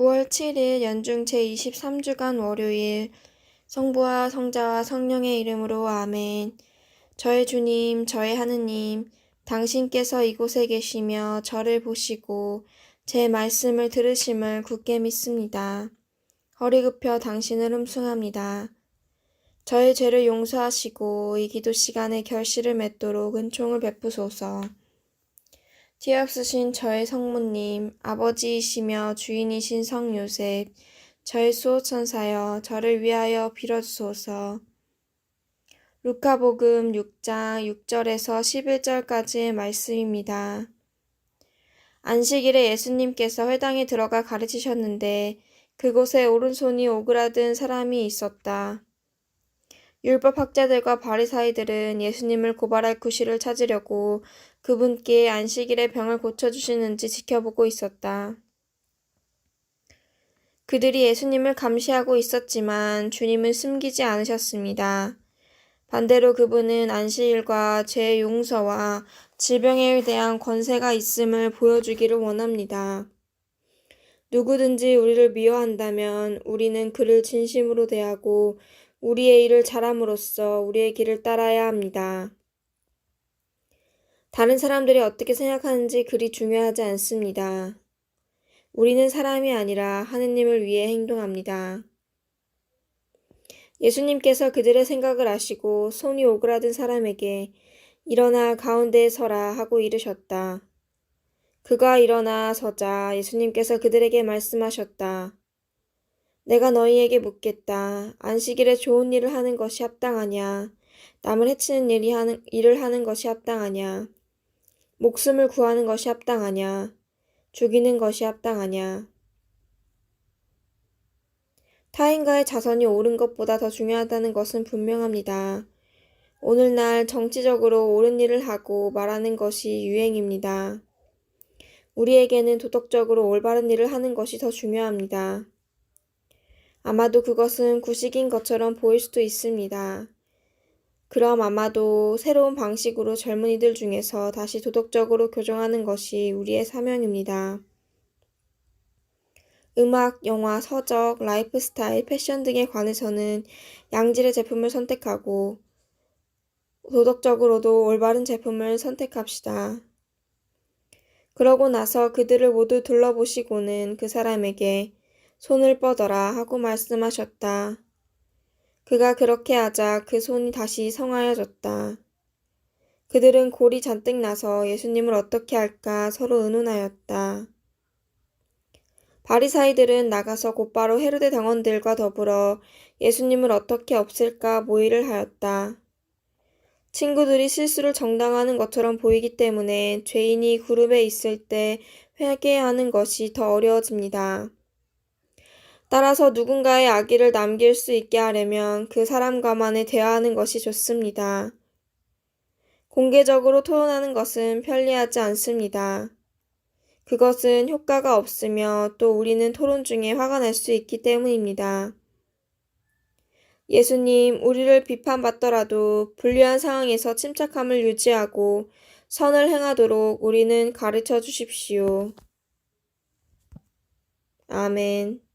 9월 7일 연중 제23주간 월요일 성부와 성자와 성령의 이름으로 아멘. 저의 주님, 저의 하느님, 당신께서 이곳에 계시며 저를 보시고 제 말씀을 들으심을 굳게 믿습니다. 허리 굽혀 당신을 음숭합니다. 저의 죄를 용서하시고 이 기도 시간에 결실을 맺도록 은총을 베푸소서. 뒤없으신 저의 성모님, 아버지이시며 주인이신 성 요셉, 저의 수호천사여, 저를 위하여 빌어주소서. 루카복음 6장 6절에서 11절까지의 말씀입니다. 안식일에 예수님께서 회당에 들어가 가르치셨는데 그곳에 오른손이 오그라든 사람이 있었다. 율법 학자들과 바리사이들은 예수님을 고발할 구실을 찾으려고 그분께 안식일에 병을 고쳐주시는지 지켜보고 있었다. 그들이 예수님을 감시하고 있었지만 주님은 숨기지 않으셨습니다. 반대로 그분은 안식일과 죄 용서와 질병에 대한 권세가 있음을 보여주기를 원합니다. 누구든지 우리를 미워한다면 우리는 그를 진심으로 대하고 우리의 일을 잘함으로써 우리의 길을 따라야 합니다. 다른 사람들이 어떻게 생각하는지 그리 중요하지 않습니다. 우리는 사람이 아니라 하느님을 위해 행동합니다. 예수님께서 그들의 생각을 아시고 손이 오그라든 사람에게 일어나 가운데에 서라 하고 이르셨다. 그가 일어나 서자 예수님께서 그들에게 말씀하셨다. 내가 너희에게 묻겠다. 안식일에 좋은 일을 하는 것이 합당하냐? 남을 해치는 일이 하는, 일을 하는 것이 합당하냐? 목숨을 구하는 것이 합당하냐? 죽이는 것이 합당하냐? 타인과의 자선이 옳은 것보다 더 중요하다는 것은 분명합니다. 오늘날 정치적으로 옳은 일을 하고 말하는 것이 유행입니다. 우리에게는 도덕적으로 올바른 일을 하는 것이 더 중요합니다. 아마도 그것은 구식인 것처럼 보일 수도 있습니다. 그럼 아마도 새로운 방식으로 젊은이들 중에서 다시 도덕적으로 교정하는 것이 우리의 사명입니다. 음악, 영화, 서적, 라이프 스타일, 패션 등에 관해서는 양질의 제품을 선택하고 도덕적으로도 올바른 제품을 선택합시다. 그러고 나서 그들을 모두 둘러보시고는 그 사람에게 손을 뻗어라 하고 말씀하셨다. 그가 그렇게 하자 그 손이 다시 성하여졌다. 그들은 골이 잔뜩 나서 예수님을 어떻게 할까 서로 의논하였다. 바리사이들은 나가서 곧바로 헤로데 당원들과 더불어 예수님을 어떻게 없앨까 모의를 하였다. 친구들이 실수를 정당화하는 것처럼 보이기 때문에 죄인이 그룹에 있을 때 회개하는 것이 더 어려워집니다. 따라서 누군가의 악의를 남길 수 있게 하려면 그 사람과만을 대화하는 것이 좋습니다. 공개적으로 토론하는 것은 편리하지 않습니다. 그것은 효과가 없으며 또 우리는 토론 중에 화가 날 수 있기 때문입니다. 예수님, 우리를 비판받더라도 불리한 상황에서 침착함을 유지하고 선을 행하도록 우리는 가르쳐 주십시오. 아멘.